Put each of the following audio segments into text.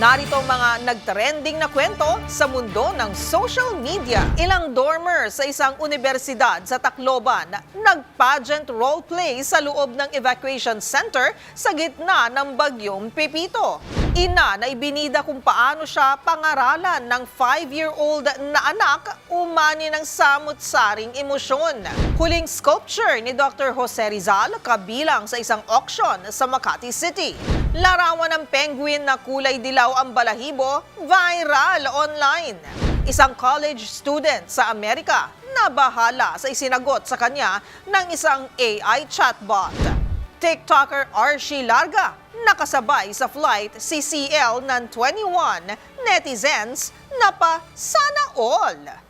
Narito ang mga nagtrending na kwento sa mundo ng social media. Ilang dormers sa isang universidad sa Tacloban nag-pageant roleplay sa loob ng evacuation center sa gitna ng bagyong Pepito. Ina na ibinida kung paano siya pangaralan ng 5-year-old na anak umani ng samut-saring emosyon. Huling sculpture ni Dr. Jose Rizal kabilang sa isang auction sa Makati City. Larawan ng penguin na kulay dilaw ang balahibo, viral online. Isang college student sa Amerika na bahala sa isinagot sa kanya ng isang AI chatbot. TikToker Archie Larga nakasabay sa flight CCL ng 21 netizens na pa sana all.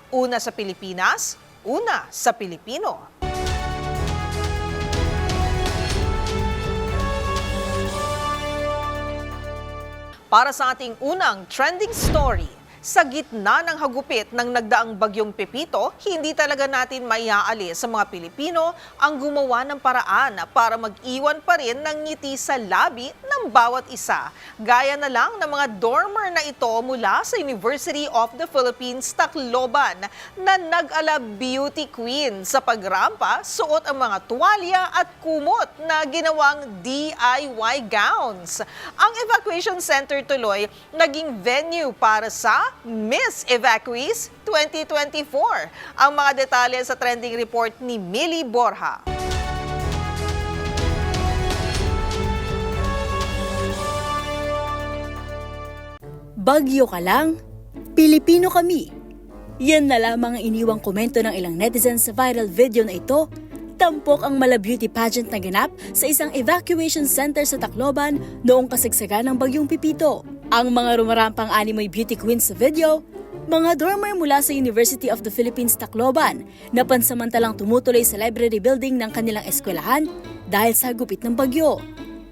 Una sa Pilipinas, una sa Pilipino. Para sa ating unang trending story, sa gitna ng hagupit ng nagdaang bagyong Pepito, hindi talaga natin maiaalis sa mga Pilipino ang gumawa ng paraan para mag-iwan pa rin ng ngiti sa labi ng bawat isa. Gaya na lang ng mga dormer na ito mula sa University of the Philippines, Tacloban, na nag-ala beauty queen sa pagrampa, suot ang mga tuwalya at kumot na ginawang DIY gowns. Ang evacuation center tuloy naging venue para sa Miss Evacuees 2024. Ang mga detalye sa trending report ni Millie Borja. Bagyo ka lang, Pilipino kami. Yan na lamang ang iniwang komento ng ilang netizens sa viral video na ito. Tampok ang mala beauty pageant na ganap sa isang evacuation center sa Tacloban noong kasagsagan ng bagyong Pipito. Ang mga rumarampang animoy beauty queens sa video, mga dormer mula sa University of the Philippines Tacloban na pansamantalang tumutuloy sa library building ng kanilang eskwelahan dahil sa gupit ng bagyo.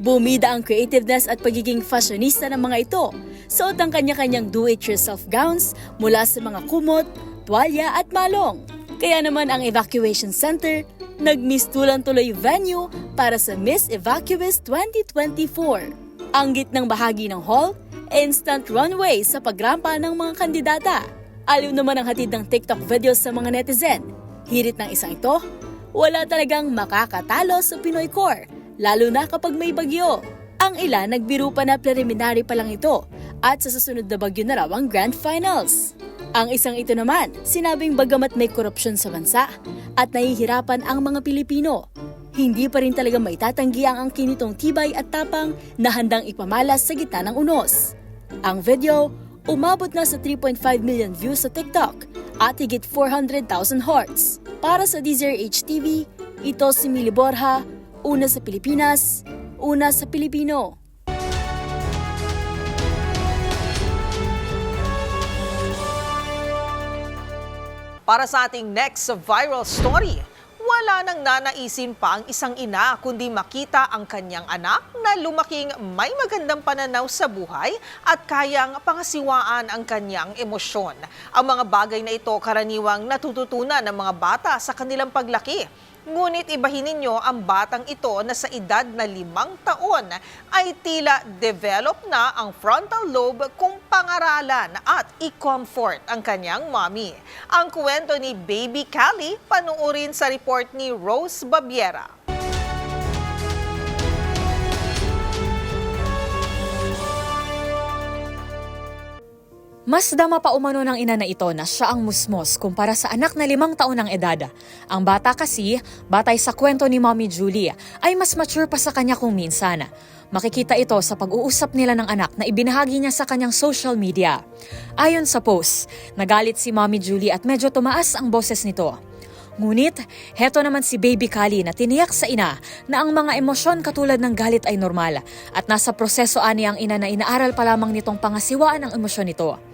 Bumida ang creativeness at pagiging fashionista ng mga ito. Suot ang kanya-kanyang do-it-yourself gowns mula sa mga kumot, tuwalya at malong. Kaya naman ang evacuation center, nagmistulan tuloy venue para sa Miss Evacuees 2024. Ang gitnang bahagi ng hall, instant runway sa pagrampa ng mga kandidata. Aliw naman ang hatid ng TikTok videos sa mga netizen. Hirit ng isang ito, wala talagang makakatalo sa Pinoy Core, lalo na kapag may bagyo. Ang ilan nagbiro pa na preliminary pa lang ito at sa susunod na bagyo na raw ang Grand Finals. Ang isang ito naman, sinabing bagamat may korupsyon sa bansa at nahihirapan ang mga Pilipino, hindi pa rin talaga maitatanggi ang angkin nitong tibay at tapang na handang ipamalas sa gitna ng unos. Ang video, umabot na sa 3.5 million views sa TikTok at higit 400,000 hearts. Para sa DZRH TV, ito si Mili Borja, una sa Pilipinas, una sa Pilipino. Para sa ating next viral story, wala nang nanaisin pa ang isang ina kundi makita ang kanyang anak na lumaking may magandang pananaw sa buhay at kayang pangasiwaan ang kanyang emosyon. Ang mga bagay na ito karaniwang natututunan ng mga bata sa kanilang paglaki. Ngunit ibahin ninyo ang batang ito na sa edad na limang taon ay tila develop na ang frontal lobe kung pangaralan at i-comfort ang kanyang mommy. Ang kwento ni Baby Callie panuorin sa report ni Rose Babiera. Mas dama pa umano ng ina na ito na siya ang musmos kumpara sa anak na limang taon ng edad. Ang bata kasi, batay sa kwento ni Mommy Julie, ay mas mature pa sa kanya kung minsan. Makikita ito sa pag-uusap nila ng anak na ibinahagi niya sa kanyang social media. Ayon sa post, nagalit si Mommy Julie at medyo tumaas ang boses nito. Ngunit, heto naman si Baby Kali na tiniyak sa ina na ang mga emosyon katulad ng galit ay normal at nasa proseso ani ang ina na inaaral pa lamang nitong pangasiwaan ang emosyon nito.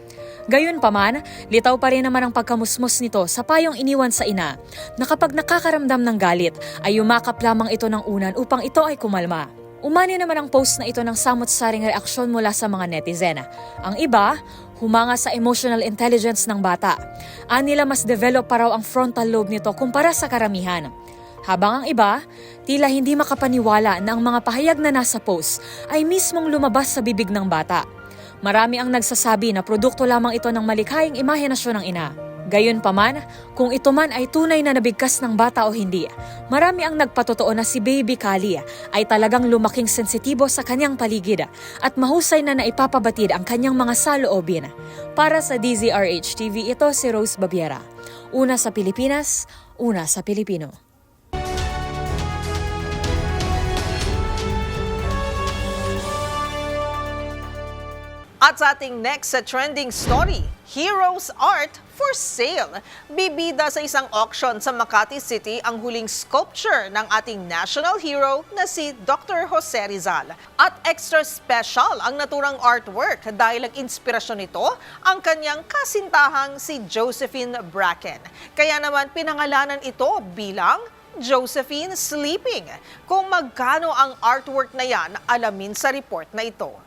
Gayon pa man, litaw pa rin naman ang pagkamusmos nito sa payong iniwan sa ina na kapag nakakaramdam ng galit ay yumakap lamang ito ng unan upang ito ay kumalma. Umani naman ang post na ito ng samot-saring reaksyon mula sa mga netizen. Ang iba, humanga sa emotional intelligence ng bata. Anila mas develop pa raw ang frontal lobe nito kumpara sa karamihan. Habang ang iba, tila hindi makapaniwala na ang mga pahayag na nasa post ay mismong lumabas sa bibig ng bata. Marami ang nagsasabi na produkto lamang ito ng malikhaing imahinasyon ng ina. Gayon pa man, kung ito man ay tunay na nabigkas ng bata o hindi, marami ang nagpatotoo na si Baby Kali ay talagang lumaking sensitibo sa kanyang paligid at mahusay na naipapabatid ang kanyang mga saloobin. Para sa DZRH TV, ito si Rose Babiera. Una sa Pilipinas, una sa Pilipino. At sa ating next sa trending story, Heroes Art for Sale. Bibida sa isang auction sa Makati City ang huling sculpture ng ating national hero na si Dr. Jose Rizal. At extra special ang naturang artwork dahil ang inspirasyon nito ang kanyang kasintahang si Josephine Bracken. Kaya naman pinangalanan ito bilang Josephine Sleeping. Kung magkano ang artwork na yan, alamin sa report na ito.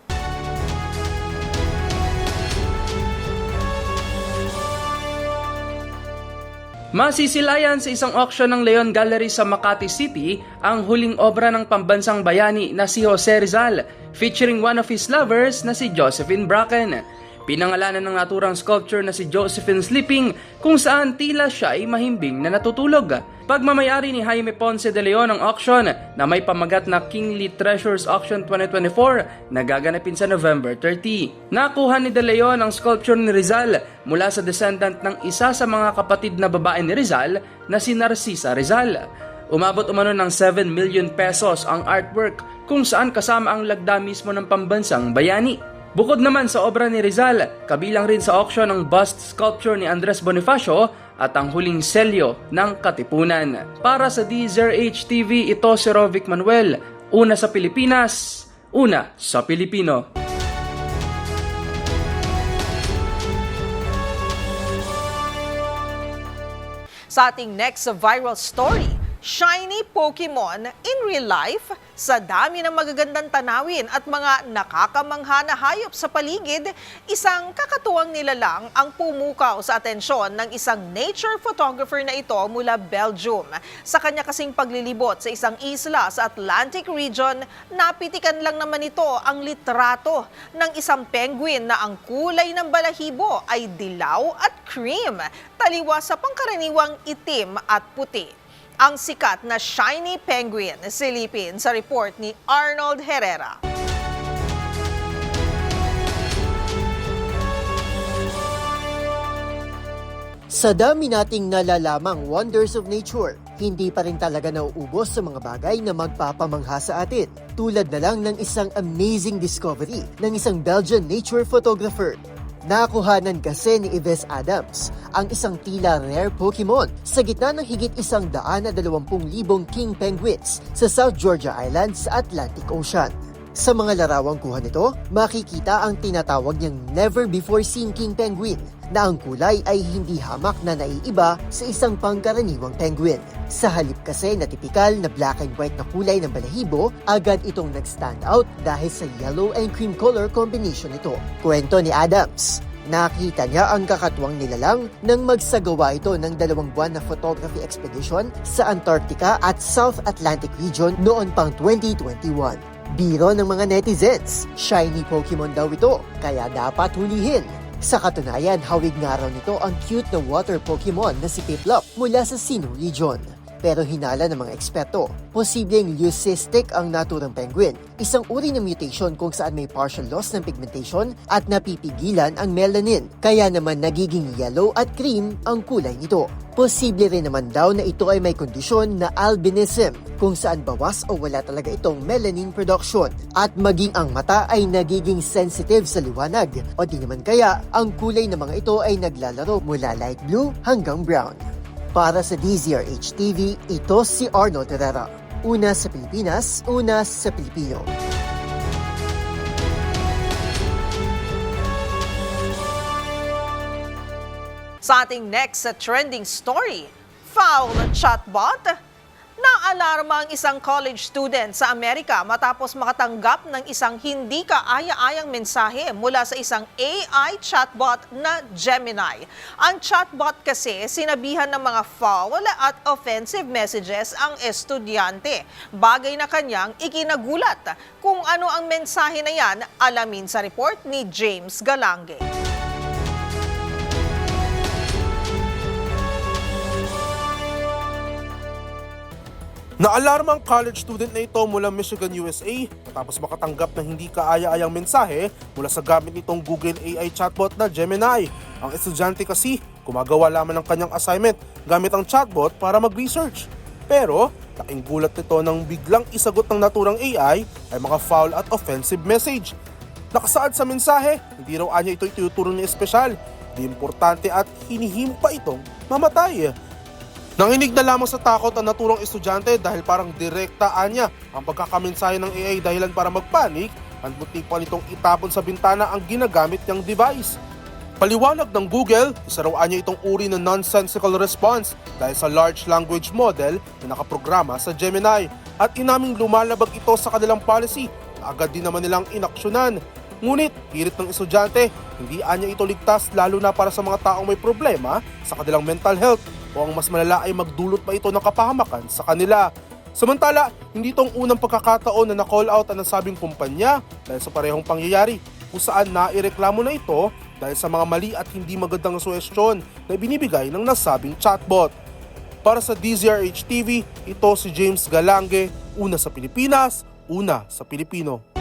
Masisilayan sa isang auction ng Leon Gallery sa Makati City ang huling obra ng pambansang bayani na si Jose Rizal featuring one of his lovers na si Josephine Bracken. Pinangalanan ng naturang sculpture na si Josephine Sleeping kung saan tila siya ay mahimbing na natutulog. Pagmamayari ni Jaime Ponce de Leon ang auction na may pamagat na Kingly Treasures Auction 2024 na gaganapin sa November 30. Nakuha ni de Leon ang sculpture ni Rizal mula sa descendant ng isa sa mga kapatid na babae ni Rizal na si Narcisa Rizal. Umabot umano ng 7 million pesos ang artwork kung saan kasama ang lagda mismo ng pambansang bayani. Bukod naman sa obra ni Rizal, kabilang rin sa auction ang bust sculpture ni Andres Bonifacio at ang huling selyo ng Katipunan. Para sa DZRH TV, ito si Rovic Manuel, una sa Pilipinas, una sa Pilipino. Sa ating next viral story, shiny Pokemon in real life sa dami ng magagandang tanawin at mga nakakamangha na hayop sa paligid, isang kakatuwang nilalang ang pumukaw sa atensyon ng isang nature photographer na ito mula Belgium. Sa kanya kasing paglilibot sa isang isla sa Atlantic region, napitikan lang naman ito ang litrato ng isang penguin na ang kulay ng balahibo ay dilaw at cream, taliwas sa pangkaraniwang itim at puti ang sikat na shiny penguin silipin sa report ni Arnold Herrera. Sa dami nating nalalamang wonders of nature, hindi pa rin talaga nauubos sa mga bagay na magpapamangha sa atin. Tulad na lang ng isang amazing discovery ng isang Belgian nature photographer. Nakuhanan kasi ni Yves Adams ang isang tila rare Pokemon sa gitna ng higit isang daan na dalawampung libong king penguins sa South Georgia Island sa Atlantic Ocean. Sa mga larawang kuha nito, makikita ang tinatawag niyang never before seen king penguin na ang kulay ay hindi hamak na naiiba sa isang pangkaraniwang penguin. Sa halip kasi na tipikal na black and white na kulay ng balahibo, agad itong nag-stand out dahil sa yellow and cream color combination nito. Kwento ni Adams, Nakita niya ang kakatuwang nilalang nang magsagawa ito ng dalawang buwan na photography expedition sa Antarctica at South Atlantic region noon pang 2021. Biro ng mga netizens, shiny Pokemon daw ito, kaya dapat hulihin. Sa katunayan, hawig nga raw nito ang cute na water Pokemon na si Piplup mula sa Sinnoh region. Pero hinala ng mga eksperto, posibleng leucistic ang naturang penguin, isang uri ng mutation kung saan may partial loss ng pigmentation at napipigilan ang melanin, kaya naman nagiging yellow at cream ang kulay nito. Posible rin naman daw na ito ay may kondisyon na albinism, kung saan bawas o wala talaga itong melanin production, at maging ang mata ay nagiging sensitive sa liwanag, o di naman kaya ang kulay ng mga ito ay naglalaro mula light blue hanggang brown. Para sa DZRH TV, ito si Arnold Herrera. Una sa Pilipinas, una sa Pilipino. Sa ating next trending story, foul chatbot. Naalarma ang isang college student sa Amerika matapos makatanggap ng isang hindi kaaya-ayang mensahe mula sa isang AI chatbot na Gemini. Ang chatbot kasi sinabihan ng mga foul at offensive messages ang estudyante. Bagay na kanyang ikinagulat. Kung ano ang mensahe na yan, alamin sa report ni James Galange. Naalarma ang college student na ito mula Michigan, USA matapos makatanggap ng hindi kaaya-ayang mensahe mula sa gamit nitong Google AI chatbot na Gemini. Ang estudyante kasi gumagawa lamang ng kanyang assignment gamit ang chatbot para mag-research. Pero laking gulat nito nang biglang isagot ng naturang AI ay mga foul at offensive message. Nakasaad sa mensahe, hindi raw anya ito ituturo ni espesyal. Di importante at hinihimpa itong mamatay. Nanginig na lamang sa takot ang naturang estudyante dahil parang direkta anya ang pagkakamensahe ng AI dahilan para magpanik at muntik pa nitong itapon sa bintana ang ginagamit niyang device. Paliwanag ng Google, isa raw anya itong uri ng nonsensical response dahil sa large language model na nakaprograma sa Gemini at inaming lumalabag ito sa kanilang policy na agad din naman nilang inaksyonan. Ngunit, pirit ng estudyante, hindi anya ito ligtas lalo na para sa mga taong may problema sa kanilang mental health o ang mas malala ay magdulot pa ito ng kapahamakan sa kanila. Samantala, hindi itong unang pagkakataon na na-call out ang nasabing kumpanya dahil sa parehong pangyayari kung saan naireklamo na ito dahil sa mga mali at hindi magandang suwestyon na binibigay ng nasabing chatbot. Para sa DZRH TV, ito si James Galange, una sa Pilipinas, una sa Pilipino.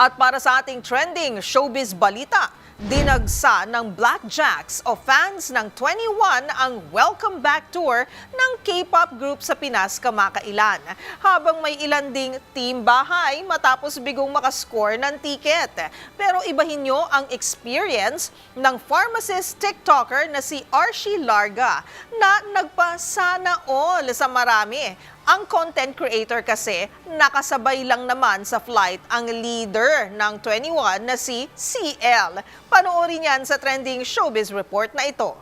At para sa ating trending showbiz balita, dinagsa ng Blackjacks o fans ng 21 ang Welcome Back Tour ng K-pop group sa Pinas kamakailan. Habang may ilan ding team bahay matapos bigong makascore ng ticket. Pero ibahin nyo ang experience ng pharmacist TikToker na si Archie Larga na nagpasana all sa marami. Ang content creator kasi, nakasabay lang naman sa flight ang leader ng 21 na si CL. Panoorin yan sa trending showbiz report na ito.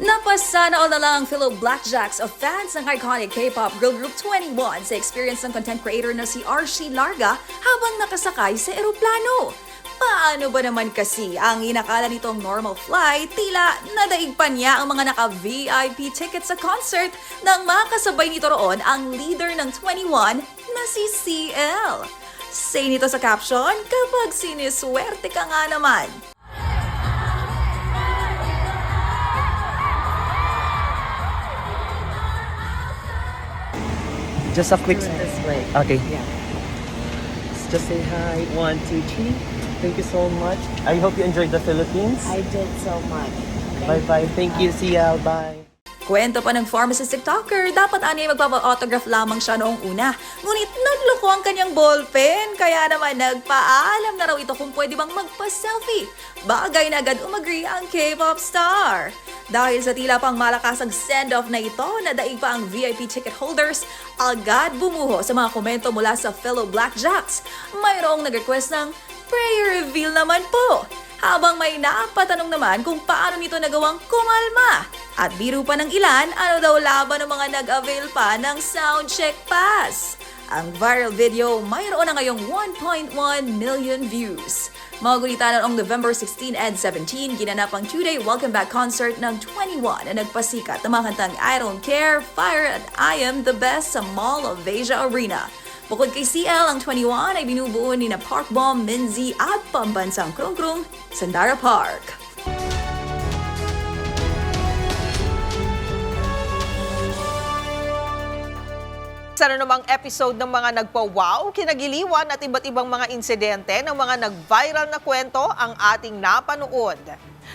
Napasana all na lang ang fellow Blackjacks of fans ng iconic K-pop girl group 21 sa experience ng content creator na si Archie Larga habang nakasakay sa eroplano. Paano ba naman kasi ang inakala nitong normal flight, tila nadaig pa niya ang mga naka-VIP tickets sa concert nang makasabay nito roon ang leader ng 21 na si CL. Say nito sa caption, kapag siniswerte ka nga naman. Just a quick. this way. Okay. Yeah. Just say hi. One, two, three. Thank you so much. I hope you enjoyed the Philippines. I did so much. bye bye. Thank you. See ya. Bye. Kwento pa ng pharmacist TikToker, dapat ani magpapa-autograph lamang siya noong una. Ngunit nagloko ang kanyang ballpen, kaya naman nagpaalam na raw ito kung pwede bang magpa-selfie. Bagay na agad umagri ang K-pop star. Dahil sa tila pang malakasang send-off na ito na daig pa ang VIP ticket holders, agad bumuho sa mga komento mula sa fellow Blackjacks. Mayroong nag-request ng prayer reveal naman po. Habang may napatanong naman kung paano nito nagawang kumalma. At biro pa ng ilan, ano daw laban ng mga nag-avail pa ng soundcheck pass. Ang viral video mayroon na ngayong 1.1 million views. Magunita noong November 16 and 17, ginanap ang two-day welcome back concert ng 21 na nagpasikat ng mga kantang I Don't Care, Fire at I Am The Best sa Mall of Asia Arena. Bukod kay CL, ang 21 ay binubuo ni na Park Bomb, Minzy at pambansang Krung Krung, Sandara Park. Sa na namang episode ng mga nagpa-wow, kinagiliwan at iba't ibang mga insidente ng mga nag-viral na kwento ang ating napanood.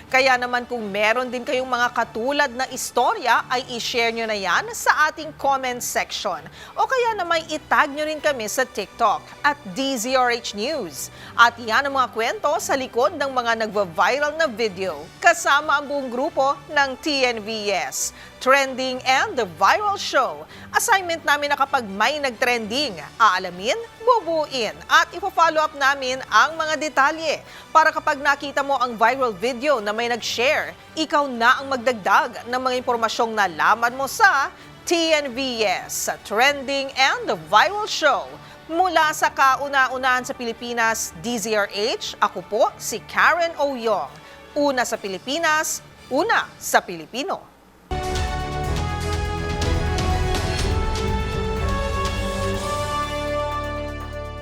Kaya naman kung meron din kayong mga katulad na istorya ay i-share nyo na yan sa ating comment section. O kaya naman itag nyo rin kami sa TikTok at DZRH News. At yan ang mga kwento sa likod ng mga nagva-viral na video kasama ang buong grupo ng TNVS. Trending and the Viral Show. Assignment namin na kapag may nagtrending, aalamin, bubuin at ipo-follow up namin ang mga detalye para kapag nakita mo ang viral video na may nag-share, ikaw na ang magdagdag ng mga impormasyong nalaman mo sa TNVS, Trending and the Viral Show. Mula sa kauna-unahan sa Pilipinas, DZRH, ako po si Karen Oyong. Una sa Pilipinas, una sa Pilipino.